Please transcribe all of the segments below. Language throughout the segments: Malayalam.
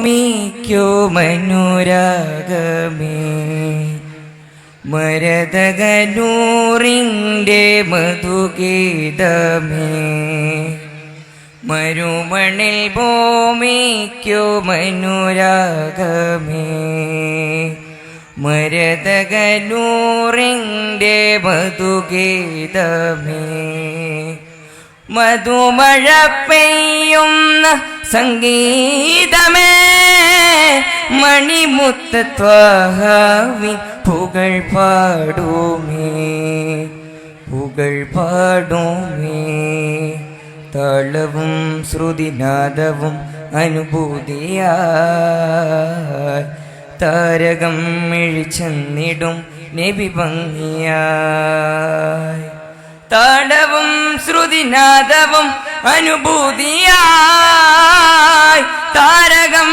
ഭൂമിക്കുമനുരാഗമേ മരതകനൂറിന്റെ മധുഗീതമേ. മരുമണിൽ ഭൂമിക്കുമനുരാഗമേ മരതകനൂറിന്റെ മധുഗീതമേ. മധുമഴ പെയ്യുന്ന സംഗീതമേ. മണിമുത്തത്വാഹവി പുകൾ പാടുമേ പുകൾ പാടുമേ. താളവും ശ്രുതിനാദവും അനുഭൂതിയായി താരകം മിഴിച്ചെന്നിടും നബി ഭംഗിയായി താടവും ശ്രുതിനാദവും അനുഭൂതിയായി താരകം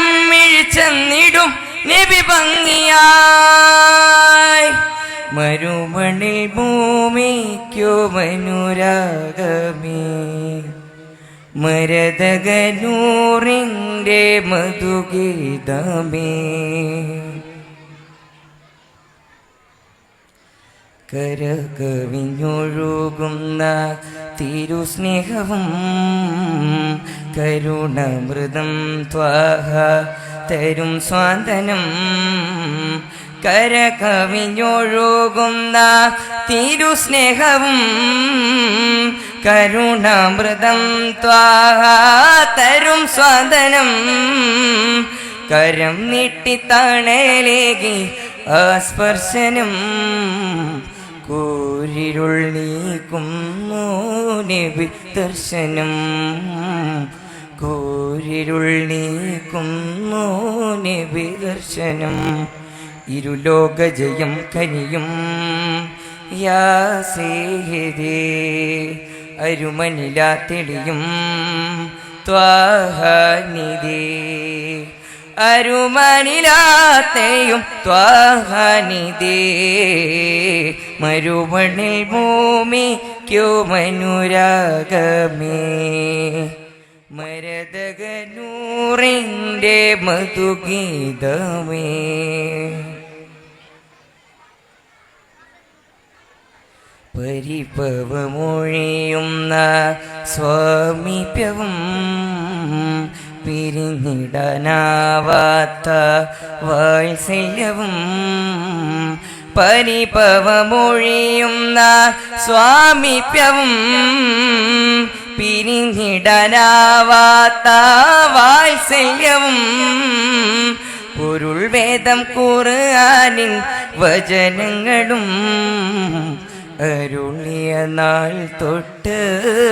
മിഴിച്ചെന്നിടും നബി ഭംഗിയായി. മരുമണിൽ ഭൂമിക്കു മനുരാഗമേ. മരതകനൂറിന്റെ മധുഗീതമേ. കരകവിഞ്ഞൊഴുകുന്ന തിരുസ്നേഹവും കരുണമൃതം ത്വാഹ തരും സ്വാന്തനം. കരകവിഞ്ഞൊഴുകുന്ന തിരുസ്നേഹവും കരുണാമൃതം ത്വാഹ തരും സ്വാന്തനം. കരം നീട്ടിത്തണലേകി ആസ്പർശനം കൂരിരുൾ നീക്കും ദർശനം കൂരിരുൾ നീക്കുന്നു നിവിദർശനം ദർശനം. ഇരുലോക ജയം കനിയും. യാ സേഹരേ അരുമനിലാ തെളിയും. ത്വാഹനിധി അരുമനിലാത്തെയും ത്വാഹാനിതേ മരുമണിൽ ഭൂമിക്കു മനുരാഗമേ. മരതകനൂറിന്റെ മധുഗീതമേ. പരിഭവമൊഴിയുന്ന സ്വാമീപ്യവും പിരിഞ്ഞിടനാവാത്ത വാത്സല്യവും പരിഭവമൊഴിയുന്ന സ്വാമീപ്യവും പിരിഞ്ഞിടാനാവാത്ത വാത്സല്യവും പൊരുൾ വേദം കുറുവാനിൻ വചനങ്ങളും അരുളിയ നാൾ തൊട്ട്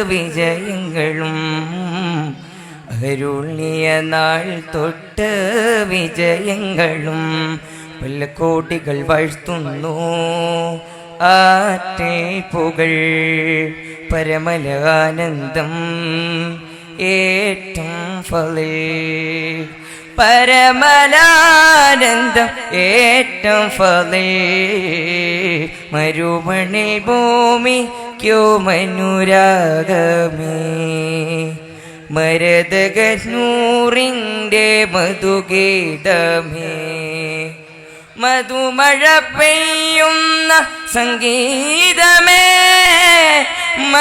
വിജയങ്ങളും അരുളിയ നാൾ തൊട്ട് വിജയങ്ങളും പല കോടികൾ വാഴ്ത്തുന്നു ആറ്റേ പുകൾ പരമലാനന്ദം ഏറ്റം ഫലേ പരമലാനന്ദം ഏറ്റം ഫലേ ഭൂമി ക്യോ മനുരാഗമേ. മരതകനൂറിന്റെ മധുഗീതമേ. മധുമഴ പെയ്യുന്ന സംഗീതമേ.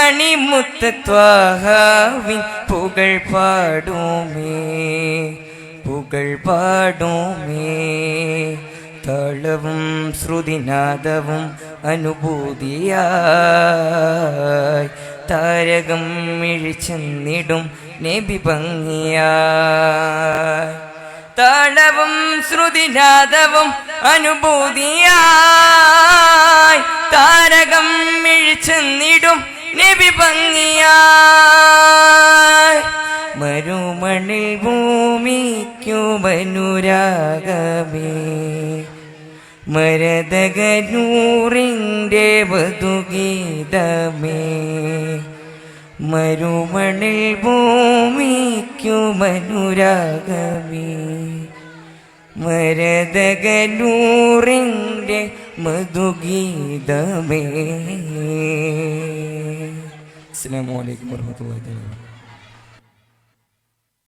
മണിമുത്തത്വാഹാവിൻ പുകൾ പാടുമേ പുകൾ പാടുമേ. താളവും ശ്രുതിനാദവും അനുഭൂതിയായി താരകം മിഴിച്ചെന്നിടും നബി ഭംഗിയായി. താളവും ശ്രുതിനാദവും അനുഭൂതിയായി നബി ഭംഗിയായി. മരുമണിൽ ഭൂമിക്കു മനുരാഗമേ. മരതകനൂറിന്റെ വധുഗീതമേ. മരുമണിൽ ഭൂമിക്കു മനുരാഗമേ. മരതകനൂറിന്റെ മധുഗീതമേ. അസ്സാം വലൈക്കും വർഹമത്തുള്ളാഹി തആല